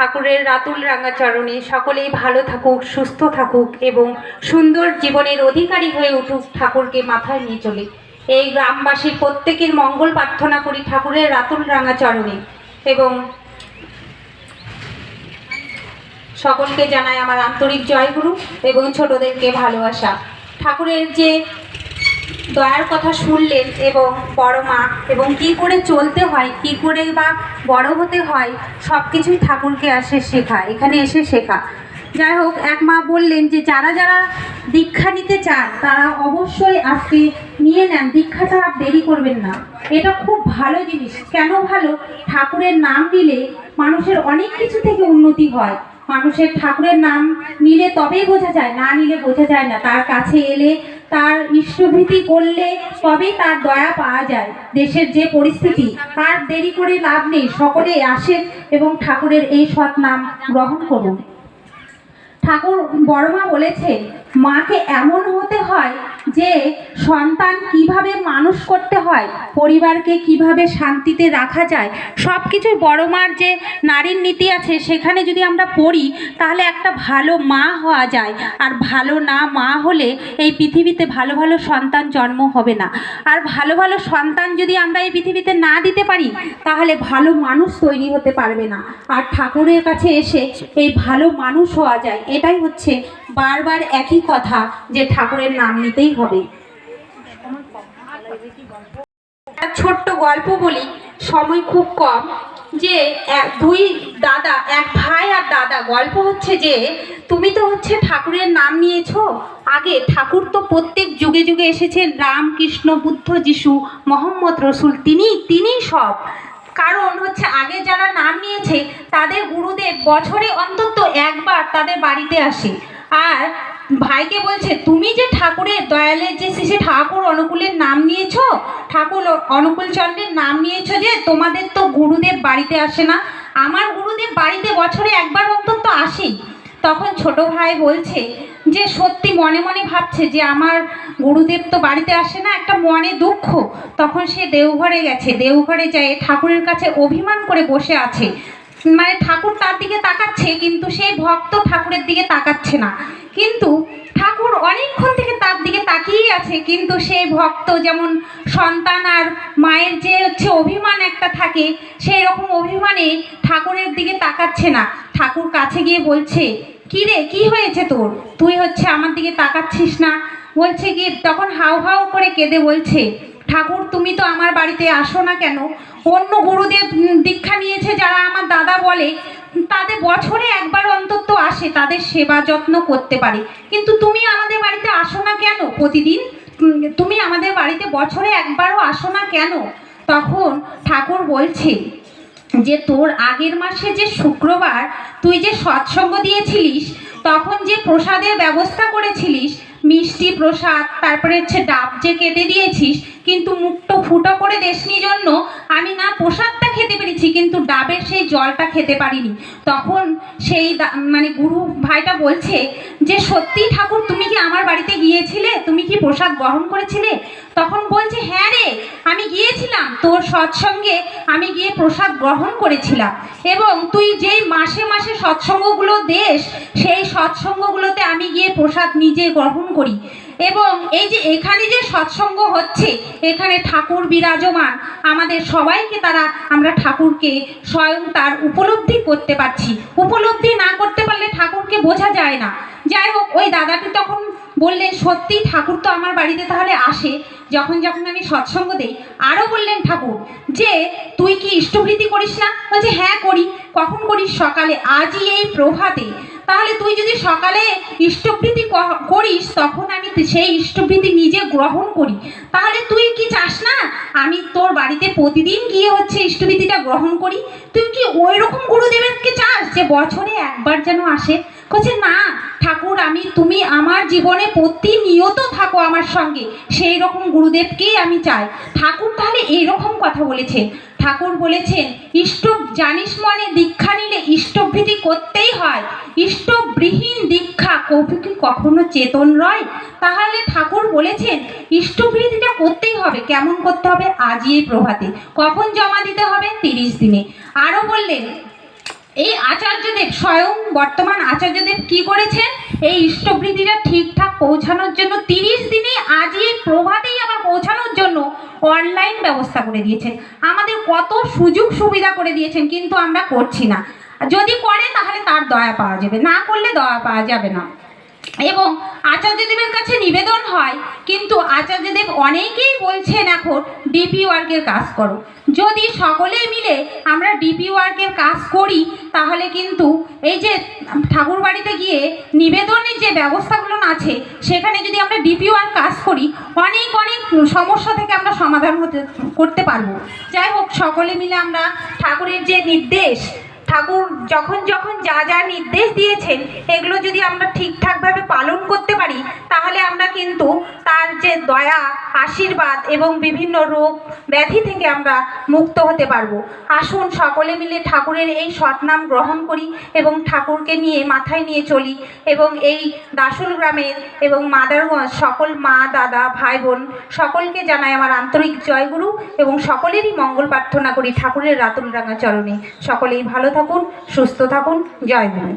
ঠাকুরের রাতুল রাঙা চরণে সকলেই ভালো থাকুক, সুস্থ থাকুক এবং সুন্দর জীবনের অধিকারী হয়ে উঠুক ঠাকুরকে মাথায় নিয়ে চলে। এই গ্রামবাসীর প্রত্যেকের মঙ্গল প্রার্থনা করি ঠাকুরের রাতুল রাঙা চরণে এবং সকলকে জানাই আমার আন্তরিক জয়গুরু এবং ছোটদেরকে ভালোবাসা। ঠাকুরের যে দয়ার কথা শুনলেন এবং বড় মা, এবং কি করে চলতে হয়, কি করে বা বড় হতে হয় সব কিছুই ঠাকুরকে আসে শেখা, এখানে এসে শেখা। যাই হোক, এক মা বললেন যে, যারা যারা দীক্ষা নিতে চান, তারা অবশ্যই আজকে নিয়ে নেন, দীক্ষাটা আর দেরি করবেন না। এটা খুব ভালো জিনিস। কেন ভালো? ঠাকুরের নাম নিলে মানুষের অনেক কিছু থেকে উন্নতি হয়। মানুষের ঠাকুরের নাম নিলে তবেই বোঝা যায়, না নিলে বোঝা যায় না। তার কাছে এলে তার ইষ্টভীতি করলে তবেই তার দয়া পাওয়া যায়। দেশের যে পরিস্থিতি, তার দেরি করে লাভ নেই। সকলে আসেন এবং ঠাকুরের এই সৎ নাম গ্রহণ করুন। ঠাকুর বড়মা বলেছে মাকে এমন হতে হয় যে সন্তান কীভাবে মানুষ করতে হয়, পরিবারকে কীভাবে শান্তিতে রাখা যায় সব কিছুই বড় মার যে নারীর নীতি আছে, সেখানে যদি আমরা পড়ি, তাহলে একটা ভালো মা হওয়া যায়। আর ভালো না মা হলে এই পৃথিবীতে ভালো ভালো সন্তান জন্ম হবে না। আর ভালো ভালো সন্তান যদি আমরা এই পৃথিবীতে না দিতে পারি, তাহলে ভালো মানুষ তৈরি হতে পারবে না। আর ঠাকুরের কাছে এসে এই ভালো মানুষ হওয়া যায়, এটাই হচ্ছে বারবার একই কথা যে ঠাকুরের নাম নিতেই হবে। একটা ছোট্ট গল্প বলি, সময় খুব কম, যে এক- দুই দাদা, এক ভাই আর দাদা, গল্প হচ্ছে যে, তুমি তো হচ্ছে ঠাকুরের নাম নিয়েছো, আগে ঠাকুর তো প্রত্যেক যুগে যুগে এসেছেন রাম কৃষ্ণ বুদ্ধ, যিশু, মোহাম্মদ রসুল, তিনি, তিনিই সব। কারণ হচ্ছে আগে যারা নাম নিয়েছে, তাদের গুরুদেব বছরে অন্তত একবার তাদের বাড়িতে আসে। আর ভাইকে বলছে, তুমি যে ঠাকুরের দয়ালের যে শিশে ঠাকুর অনুকূলের নাম নিয়েছো, ঠাকুর অনুকূল চন্দ্রের নাম নিয়েছো যে, তোমাদের তো গুরুদেব বাড়িতে আসে না। আমার গুরুদেব বাড়িতে বছরে একবার অন্তত আসেই তখন ছোট ভাই বলছে যে, সত্যি মনে মনে ভাবছে যে, আমার গুরুদেব তো বাড়িতে আসে না, একটা মনে দুঃখ। তখন সে দেওঘরে গেছে, দেওঘরে যায় ঠাকুরের কাছে অভিমান করে বসে আছে। মানে ঠাকুর তার দিকে তাকাচ্ছে, কিন্তু সেই ভক্ত ঠাকুরের দিকে তাকাচ্ছে না। কিন্তু ঠাকুর অনেকক্ষণ থেকে তার দিকে তাকিয়েই আছে, কিন্তু সেই ভক্ত যেমন সন্তান আর মায়ের যে হচ্ছে অভিমান একটা থাকে, সেই রকম অভিমানে ঠাকুরের দিকে তাকাচ্ছে না। ঠাকুর কাছে গিয়ে বলছে, কী রে, কী হয়েছে তোর? তুই হচ্ছে আমার দিকে তাকাচ্ছিস না? বলছে কি, তখন হাউ হাউ করে কেঁদে বলছে ঠাকুর, তুমি তো আমার বাড়িতে আসো না কেন? অন্য গুরুদেব দীক্ষা নিয়েছে যারা আমার দাদা বলে, তাদের বছরে একবার অন্তত আসে, তাদের সেবা যত্ন করতে পারে। কিন্তু তুমি আমাদের বাড়িতে আসো না কেন প্রতিদিন? তুমি আমাদের বাড়িতে বছরে একবারও আসো না কেন? তখন ঠাকুর বলছে যে, তোর আগের মাসে যে শুক্রবার তুই যে সৎসঙ্গ দিয়েছিলিস, তখন যে প্রসাদের ব্যবস্থা করেছিলিস মিষ্টি প্রসাদ, তারপরে হচ্ছে ডাব যে কেটে দিয়েছিস, কিন্তু মুখটা ফুটো করে দেশনি জন্য আমি না প্রসাদটা খেতে পেরেছি, কিন্তু ডাবের সেই জলটা খেতে পারিনি। তখন সেই মানে গুরু ভাইটা বলছে যে সত্যি ঠাকুর, তুমি কি আমার বাড়িতে গিয়েছিলে? তুমি কি প্রসাদ গ্রহণ করেছিলে? তখন বলছে হ্যাঁ রে, আমি গিয়েছিলাম। তোর সৎসঙ্গে আমি গিয়ে প্রসাদ গ্রহণ করেছিলাম। এবং তুই যেই মাসে মাসে সৎসঙ্গগুলো দেশ সেই সৎসঙ্গগুলোতে আমি গিয়ে প্রসাদ নিজে গ্রহণ করি। এবং এই যে এখানে যে সৎসঙ্গ হচ্ছে, এখানে ঠাকুর বিরাজমান, আমাদের সবাইকে তারা, আমরা ঠাকুরকে স্বয়ং তার উপলব্ধি করতে পারছি। উপলব্ধি না করতে পারলে ঠাকুরকে বোঝা যায় না। যাই হোক, ওই দাদাটি তখন বললেন সত্যি ঠাকুর তো আমার বাড়িতে তাহলে আসে। যখন যখন আমি সৎসঙ্গ দেই, আরও বললেন ঠাকুর যে, তুই কি ইষ্টভৃতি করিস না? বলছে হ্যাঁ করি। কখন করিস? সকালে। আজই এই প্রভাতে। তাহলে তুই যদি সকালে ইষ্টভৃতি করিস, তখন আমি সেই ইষ্টভৃতি নিজে গ্রহণ করি। তাহলে তুই কি চাস না? আমি তোর বাড়িতে প্রতিদিন গিয়ে হচ্ছে ইষ্টভৃতিটা গ্রহণ করি। তুই কি ওই রকম গুরুদেবেরকে চাস যে বছরে একবার যেন আসে? বলছে, না। আমি, তুমি আমার জীবনে প্রতিনিয়ত থাকো আমার সঙ্গে। সেই রকম গুরুদেবকেই আমি চাই। ঠাকুর তাহলে এইরকম কথা বলেছেন। ঠাকুর বলেছেন, ইষ্ট, জানিস মনে, দীক্ষা নিলে ইষ্টভৃতি করতেই হয়। ইষ্টবিহীন দীক্ষা কবি কি কখনো চেতন রয়? তাহলে ঠাকুর বলেছেন ইষ্টভৃতিটা করতেই হবে। কেমন করতে হবে? আজই এই প্রভাতে। কখন জমা দিতে হবে? তিরিশ দিনে। আরও বললেন, এই আচার্যদেব, স্বয়ং বর্তমান আচার্যদেব কি করেছেন? এই ইষ্টবৃত্তিটা ঠিকঠাক পৌঁছানোর জন্য, তিরিশ দিনে আজই এই প্রভাতেই আবার পৌঁছানোর জন্য অনলাইন ব্যবস্থা করে দিয়েছেন। আমাদের কত সুযোগ সুবিধা করে দিয়েছেন, কিন্তু আমরা করছি না। যদি করে তাহলে তার দয়া পাওয়া যাবে, না করলে দয়া পাওয়া যাবে না। এবং আচার্যদেবের কাছে নিবেদন হয়, কিন্তু আচার্যদেব অনেকেই বলছেন এখন ডিপি ওয়ার্কের কাজ করো। যদি সকলেই মিলে আমরা ডিপি ওয়ার্কের কাজ করি, তাহলে কিন্তু এই যে ঠাকুর বাড়িতে গিয়ে নিবেদনের যে ব্যবস্থাগুলো আছে, সেখানে যদি আমরা ডিপি ওয়ার্ক কাজ করি, অনেক অনেক সমস্যা থেকে আমরা সমাধান হতে, করতে পারব। যাই হোক, সকলে মিলে আমরা ঠাকুরের যে নির্দেশ ঠাকুর যখন যখন যা যা নির্দেশ দিয়েছেন, এগুলো যদি আমরা ঠিকঠাকভাবে পালন করতে পারি, তাহলে আমরা কিন্তু তার যে দয়া, আশীর্বাদ এবং বিভিন্ন রোগ ব্যাধি থেকে আমরা মুক্ত হতে পারব। আসুন সকলে মিলে ঠাকুরের এই সৎনাম গ্রহণ করি এবং ঠাকুরকে নিয়ে মাথায় নিয়ে চলি এবং এই দাসুল গ্রামের এবং মাদারগঞ্জ সকল মা, দাদা, ভাই, বোন সকলকে জানাই আমার আন্তরিক জয়গুরু এবং সকলেরই মঙ্গল প্রার্থনা করি ঠাকুরের রাতুল রাঙা চরণে। সকলেই ভালো থাকুন সুস্থ থাকুন জয় গুরু